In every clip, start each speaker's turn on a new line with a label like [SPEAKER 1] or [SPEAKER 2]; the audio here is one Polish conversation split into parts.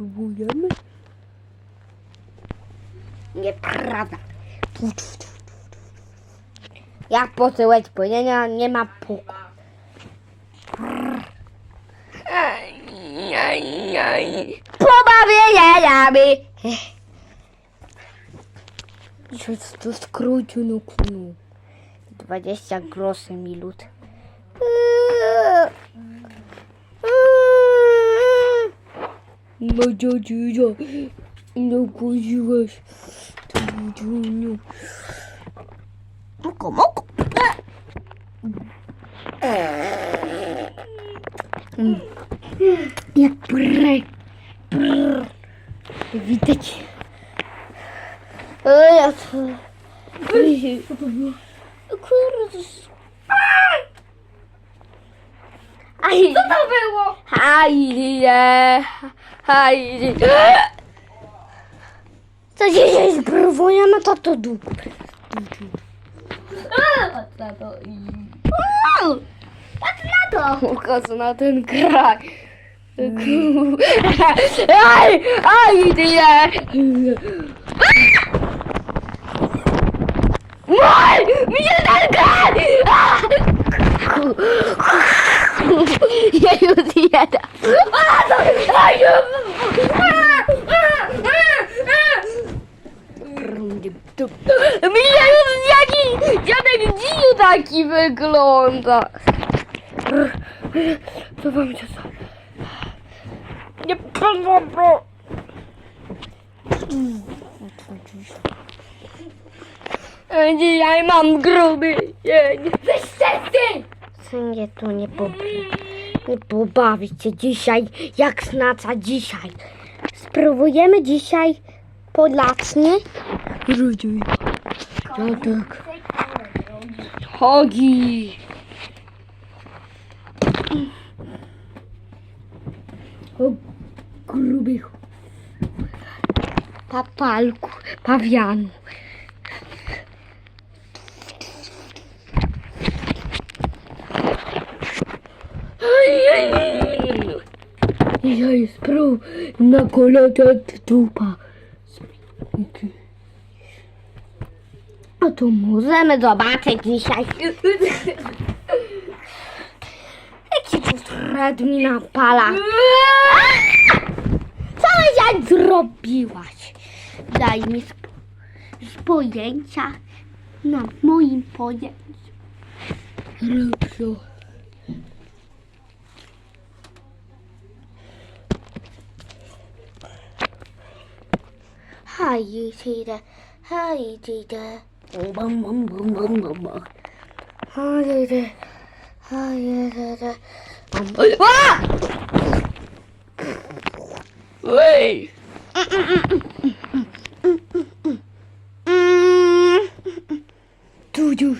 [SPEAKER 1] spróbujemy? Nieprawda. Jak posyłać pojenia nie ma puku. Pobawieniami. Dzisiaj to skrócił no kunu. 20 groszy minut. No dziadzio, no kuziłeś. Ty dziuniu. Moko, moko. Jak brę. Brr. Widać. O, ja to... Co to było? Kurde. Aj,
[SPEAKER 2] Co to było?
[SPEAKER 1] Hajdzie, hajdzie. Co dzisiaj spróbujemy to to dup.
[SPEAKER 2] A, na to i... Patrz na to!
[SPEAKER 1] Ukaz na ten kraj. Ku- Aj, aj, nie. Moj, mi się ten kraj. Ja już jedę.
[SPEAKER 2] A, to... Aj,
[SPEAKER 1] Mi się już jaki dziadek dziu taki wygląda. Co wam się za... Nie podoba. Dzisiaj mam gruby dzień.
[SPEAKER 2] Wyszczęsty!
[SPEAKER 1] Sędzie tu nie, po, nie pobawić się dzisiaj, jak znaca dzisiaj. Spróbujemy dzisiaj polacznie. Ruduj. Dziadek. Hog. O gruby. Papalku, pawianu. E jest prób na kolotę tupa. Dzięki. A to możemy zobaczyć dzisiaj. Jaki tu Fred mi napala. Co ja zrobiłaś? Daj mi sp spojęcia na moim pojęciu. Lepszo. Hi, Tita. Hi, Tita. Oh, bum, bum, bum, bum, bum. Hi, Tita. Hi, Tita. Bum, bum. Ah! Wey! Tudu.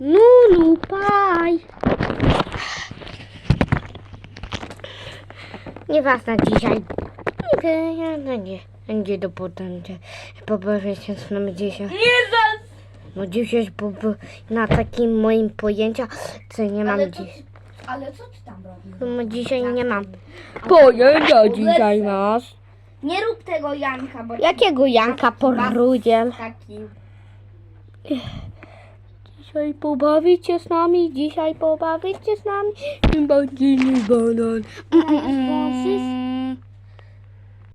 [SPEAKER 1] Nunu, bye. Nieważne dzisiaj. Okej, ja no nie. Będzie do podęcia. Pobawię się z nami dzisiaj.
[SPEAKER 2] Jezus!
[SPEAKER 1] No dzisiaj bo, bo, na takim moim pojęcia, co nie mam
[SPEAKER 2] Ale to...
[SPEAKER 1] dziś.
[SPEAKER 2] Ale co ty tam robisz?
[SPEAKER 1] No, dzisiaj nie mam. Pojęcia dzisiaj masz.
[SPEAKER 2] Nie rób tego Janka, bo...
[SPEAKER 1] Jakiego Janka porudziel?
[SPEAKER 2] Taki...
[SPEAKER 1] Dzisiaj pobawicie z nami, dzisiaj pobawicie z nami. Będzie nie banan.
[SPEAKER 2] Mm, mm, mm.